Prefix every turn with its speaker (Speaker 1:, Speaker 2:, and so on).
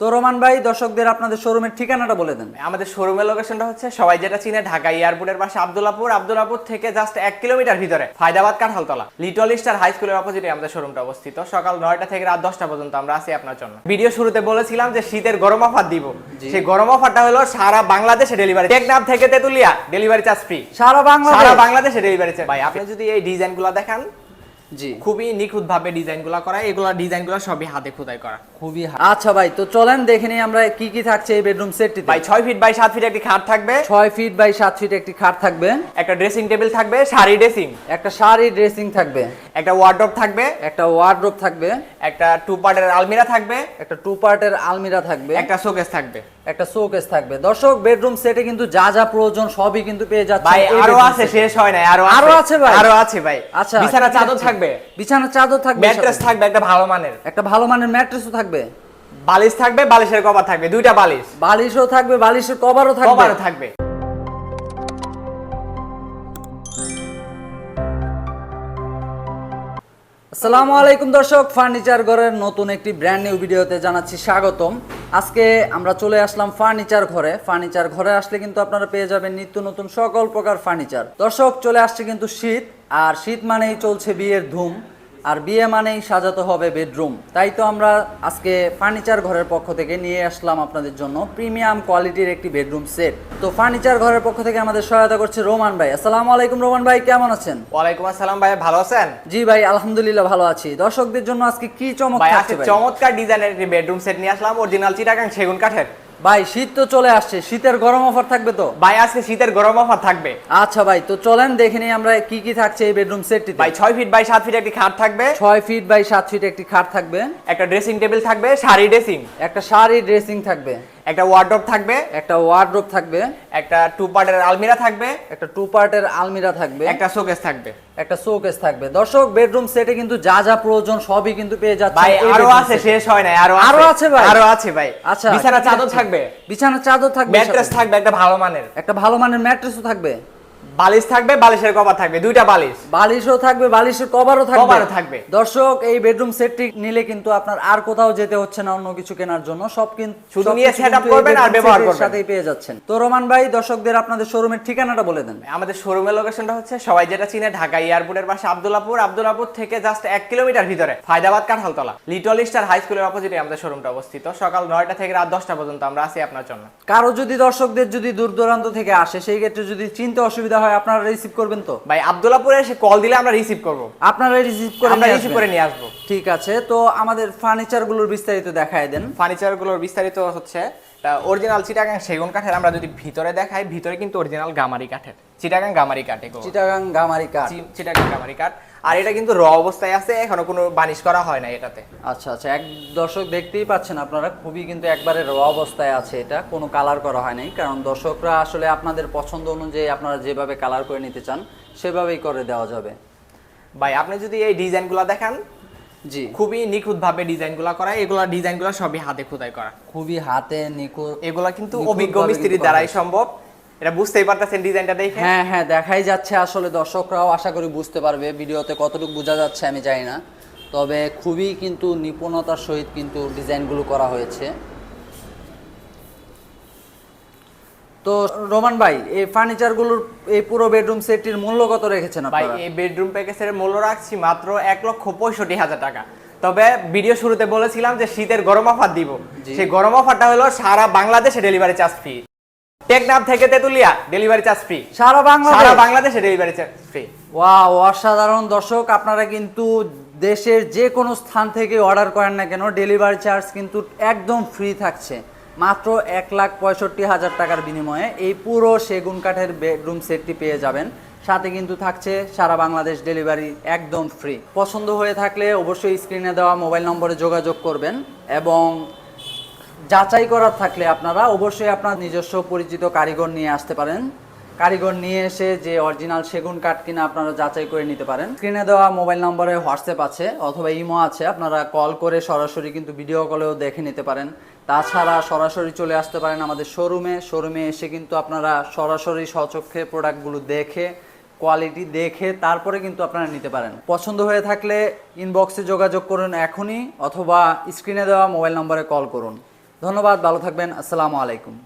Speaker 1: তো রোমান ভাই দর্শকদের আপনাদের শোরুমের ঠিকানাটা বলে দেন।
Speaker 2: আমাদের শোরুমের লোকেশনটা হচ্ছে সবাই যেটা চিনে ঢাকা এয়ারপোর্টের পাশে আব্দুল্লাপুর। আব্দুল্লাপুর থেকে জাস্ট এক কিলোমিটার ভিতরে Faydabad Kanthaltala. Little star high স্কুলের অপোজিটে আমাদের শোরুমটা অবস্থিত। সকাল নয়টা থেকে রাত দশটা পর্যন্ত আমরা আছি আপনার জন্য। ভিডিও শুরুতে বলেছিলাম যে শীতের গরম অফার দিব। সেই গরম অফারটা হলো সারা বাংলাদেশে ডেলিভারি টেকনাফ থেকে তেতুলিয়া ডেলিভারি চার্জ ফ্রি
Speaker 1: সারা বাংলা
Speaker 2: সারা বাংলাদেশে ডেলিভারি চার্জ ভাই আপনি যদি এই ডিজাইনগুলো দেখান
Speaker 1: জি।
Speaker 2: খুবই নিখুঁত ভাবে ডিজাইনগুলা করা এগুলা ডিজাইন ডিজাইনগুলো সবই হাতে খোদাই করা।
Speaker 1: খুবই আচ্ছা ভাই তো চলেন দেখে নিই আমরা কি কি থাকছে এই বেডরুম সেটটিতে
Speaker 2: ভাই ছয় ফিট বাই সাত ফিট একটি খাট থাকবে।
Speaker 1: ছয় ফিট বাই সাত ফিট একটি খাট থাকবে।
Speaker 2: একটা ড্রেসিং টেবিল থাকবে শাড়ি ড্রেসিং
Speaker 1: একটা শাড়ি ড্রেসিং থাকবে।
Speaker 2: একটা ওয়ার্ডরোব থাকবে।
Speaker 1: একটা ওয়ার্ডরোব থাকবে।
Speaker 2: একটা টু পার্টের আলমিরা থাকবে।
Speaker 1: একটা টু পার্টের আলমিরা থাকবে।
Speaker 2: একটা শোকেস থাকবে।
Speaker 1: একটা শোকেস থাকবে। দর্শক বেডরুম সেটে কিন্তু যা যা প্রয়োজন সবই কিন্তু পেয়ে যাচ্ছে
Speaker 2: ভাই আরও আছে শেষ হয় নাই আরও
Speaker 1: আরও আছে ভাই?
Speaker 2: আরও আছে ভাই।
Speaker 1: আচ্ছা
Speaker 2: বিছানা চাদর থাকবে।
Speaker 1: বিছানার চাদর থাকবে
Speaker 2: ম্যাট্রেস থাকবে একটা ভালো মানের।
Speaker 1: একটা ভালো মানের ম্যাট্রেসও থাকবে।
Speaker 2: বালিশ থাকবে বালিশের কভার থাকবে দুইটা বালিশ।
Speaker 1: বালিশও থাকবে বালিশের কভারও থাকবে।
Speaker 2: কভারও থাকবে।
Speaker 1: আসসালামু আলাইকুম দর্শক, ফার্নিচার ঘরের নতুন একটি ব্র্যান্ড নিউ ভিডিওতে জানাচ্ছি স্বাগতম। আজকে আমরা চলে আসলাম ফার্নিচার ঘরে। ফার্নিচার ঘরে আসলে কিন্তু আপনারা পেয়ে যাবেন নিত্য নতুন সকল প্রকার ফার্নিচার। দর্শক, চলে আসছে কিন্তু শীত, আর শীত মানেই চলছে বিয়ের ধুম। আর বিয়ে মানেই সাজাতে হবে বেডরুম। তাই তো আমরা আজকে ফার্নিচার ঘরের পক্ষ থেকে নিয়ে আসলাম আপনাদের জন্য প্রিমিয়াম কোয়ালিটির একটি বেডরুম সেট। তো ফার্নিচার ঘরের পক্ষ থেকে আমাদের সহায়তা করছে রোমান ভাই। আসসালামু আলাইকুম রোমান ভাই কেমন আছেন?
Speaker 2: ওয়ালাইকুম আসসালাম ভাই ভালো আছেন?
Speaker 1: জি ভাই আলহামদুলিল্লাহ ভালো আছি। দর্শকদের জন্য আজকে কি চমক?
Speaker 2: চমৎকার ডিজাইনের একটি বেডরুম সেট নিয়ে আসলাম অরিজিনাল চিটাগাং সেগুন কাঠের।
Speaker 1: ভাই শীত তো চলে আসছে শীতের গরম অফার থাকবে তো?
Speaker 2: ভাই আজকে শীতের গরম অফার থাকবে।
Speaker 1: আচ্ছা ভাই তো চলেন দেখে নিই আমরা কি কি থাকছে এই বেডরুম সেটটিতে
Speaker 2: ভাই 6 ফিট বাই 7 ফিট একটি খাট থাকবে।
Speaker 1: 6 ফিট বাই 7 ফিট একটি খাট থাকবে।
Speaker 2: একটা ড্রেসিং টেবিল থাকবে শাড়ি ড্রেসিং
Speaker 1: একটা শাড়ি ড্রেসিং থাকবে।
Speaker 2: একটা ওয়ার্ডরোব থাকবে।
Speaker 1: একটা ওয়ার্ডরোব থাকবে।
Speaker 2: একটা টু পার্টের আলমিরা থাকবে।
Speaker 1: একটা টু পার্টের আলমিরা থাকবে।
Speaker 2: একটা শোকেস থাকবে।
Speaker 1: একটা শোকেস থাকবে। দর্শক বেডরুম সেটে কিন্তু যা যা প্রয়োজন সবই কিন্তু পেয়ে যাচ্ছে
Speaker 2: ভাই
Speaker 1: আরও
Speaker 2: আছে শেষ হয় না আরও
Speaker 1: আরও আছে ভাই?
Speaker 2: আরও আছে ভাই।
Speaker 1: আচ্ছা
Speaker 2: বিছানা চাদর থাকবে।
Speaker 1: বিছানা চাদর থাকবে
Speaker 2: ম্যাট্রেস থাকবে একটা ভালো মানের।
Speaker 1: একটা ভালো মানের ম্যাট্রেসও থাকবে।
Speaker 2: বালিশ থাকবে বালিশের কভার থাকবে দুইটা বালিশ।
Speaker 1: বালিশও থাকবে বালিশের কভারও থাকবে।
Speaker 2: কভারও থাকবে।
Speaker 1: দর্শক এই বেডরুম সেটটি নিলে কিন্তু আপনার আর কোথাও যেতে হচ্ছে না অন্য কিছু কেনার জন্য। সব কিন্তু
Speaker 2: শুধু নিয়ে
Speaker 1: এই
Speaker 2: করবেন আর ব্যবহার করবেন।
Speaker 1: সাথেই পেয়ে যাচ্ছেন। তো রোমান ভাই দর্শকদের আপনাদের শোরুমের ঠিকানাটা বলে দেন।
Speaker 2: আমাদের শোরুমের লোকেশনটা হচ্ছে সবাই যেটা চিনে ঢাকা এয়ারপোর্টের পাশে আব্দুল্লাপুর। আব্দুল্লাপুর থেকে জাস্ট এক কিলোমিটার ভিতরে Faydabad Kanthaltala. Little star high স্কুলের অপোজিটে আমাদের শোরুমটা অবস্থিত। সকাল নয়টা থেকে রাত দশটা পর্যন্ত আমরা আছি আপনার জন্য।
Speaker 1: কারও যদি দর্শকদের যদি দূর দূরান্ত থেকে আসে সেই ক্ষেত্রে যদি চিনতে অসুবিধা হয় আপনারা রিসিভ করবেন তো?
Speaker 2: ভাই আব্দুল্লাপুরে এসে কল দিলে আমরা রিসিভ করব।
Speaker 1: আপনারা রিসিভ করে
Speaker 2: আমরা
Speaker 1: নিয়ে
Speaker 2: রিসিভ করে নিয়ে আসব।
Speaker 1: ঠিক আছে তো আমাদের ফার্নিচারগুলোর বিস্তারিত দেখায় দেন।
Speaker 2: ফার্নিচারগুলোর বিস্তারিত হচ্ছে অরিজিনাল চিটাগাং সেগুন কাঠের আমরা যদি ভিতরে দেখাই ভিতরে কিন্তু অরিজিনাল গামারি কাঠের। চিটাগাং গামারি কাঠ এগুলো
Speaker 1: চিটাগাং গামারি কাঠ।
Speaker 2: চিটাগাং গামারি কাঠ। আর এটা কিন্তু র অবস্থায় আছে এখনও কোনো বানিশ করা হয় না এটাতে।
Speaker 1: আচ্ছা আচ্ছা এক দর্শক দেখতেই পাচ্ছেন আপনারা খুবই কিন্তু একবারে র অবস্থায় আছে এটা কোনো কালার করা হয় নাই। কারণ দর্শকরা আসলে আপনাদের পছন্দ অনুযায়ী আপনারা যেভাবে কালার করে নিতে চান সেভাবেই করে দেওয়া যাবে।
Speaker 2: ভাই আপনি যদি এই ডিজাইনগুলো দেখান
Speaker 1: জি।
Speaker 2: খুবই নিখুঁত ভাবে ডিজাইনগুলো করা এগুলা ডিজাইনগুলো সবই হাতে খোদাই করা।
Speaker 1: খুবই হাতে নিখুঁত
Speaker 2: এগুলা কিন্তু অভিজ্ঞ
Speaker 1: মিস্ত্রি
Speaker 2: মিস্ত্রির দ্বারাই সম্ভব। এটা বুঝতেই পারতেছেন ডিজাইনটা দেখে?
Speaker 1: হ্যাঁ হ্যাঁ দেখাই যাচ্ছে আসলে দর্শকরাও আশা করি বুঝতে পারবে। ভিডিওতে কতটুকু বোঝা যাচ্ছে আমি জানি না। তবে খুবই কিন্তু নিপুণতার সহিত কিন্তু ডিজাইনগুলো করা হয়েছে। তো রোমান ভাই এই ফার্নিচারগুলোর এই পুরো বেডরুম সেটটির মূল্য কত রেখেছেন
Speaker 2: ভাই এই বেডরুম প্যাকেজের মূল্য রাখছি মাত্র এক লক্ষ পঁয়ষট্টি হাজার টাকা। তবে ভিডিও শুরুতে বলেছিলাম যে শীতের গরম অফার দিব। সেই গরম অফারটা হলো সারা বাংলাদেশে ডেলিভারি চার্জ ফ্রি। টেকনাফ থেকে তেতুলিয়া ডেলিভারি চার্জ ফ্রি।
Speaker 1: সারা বাংলাদেশ?
Speaker 2: সারা বাংলাদেশে ডেলিভারি চার্জ ফ্রি।
Speaker 1: ওয়াও অসাধারণ। দর্শক আপনারা কিন্তু দেশের যে কোনো স্থান থেকে অর্ডার করেন না কেন ডেলিভারি চার্জ কিন্তু একদম ফ্রি থাকছে। মাত্র এক লাখ পঁয়ষট্টি হাজার টাকার বিনিময়ে এই পুরো সেগুন কাঠের বেডরুম সেটটি পেয়ে যাবেন। সাথে কিন্তু থাকছে সারা বাংলাদেশ ডেলিভারি একদম ফ্রি পছন্দ হয়ে থাকলে অবশ্যই স্ক্রিনে দেওয়া মোবাইল নম্বরে যোগাযোগ করবেন এবং যাচাই করার থাকলে আপনারা অবশ্যই আপনার নিজস্ব পরিচিত কারিগর নিয়ে আসতে পারেন। কারিগর নিয়ে এসে যে অরিজিনাল সেগুন কাঠ কিনা আপনারা যাচাই করে নিতে পারেন। স্ক্রিনে দেওয়া মোবাইল নম্বরে হোয়াটসঅ্যাপ আছে অথবা ইমো আছে, আপনারা কল করে সরাসরি কিন্তু ভিডিও কলেও দেখে নিতে পারেন। তাছাড়া সরাসরি চলে আসতে পারেন আমাদের শোরুমে। শোরুমে এসে কিন্তু আপনারা সরাসরি সচক্ষে প্রোডাক্টগুলো দেখে, কোয়ালিটি দেখে তারপরে কিন্তু আপনারা নিতে পারেন। পছন্দ হয়ে থাকলে ইনবক্সে যোগাযোগ করুন এখনই অথবা স্ক্রিনে দেওয়া মোবাইল নম্বরে কল করুন। ধন্যবাদ, ভালো থাকবেন, আসসালামু আলাইকুম।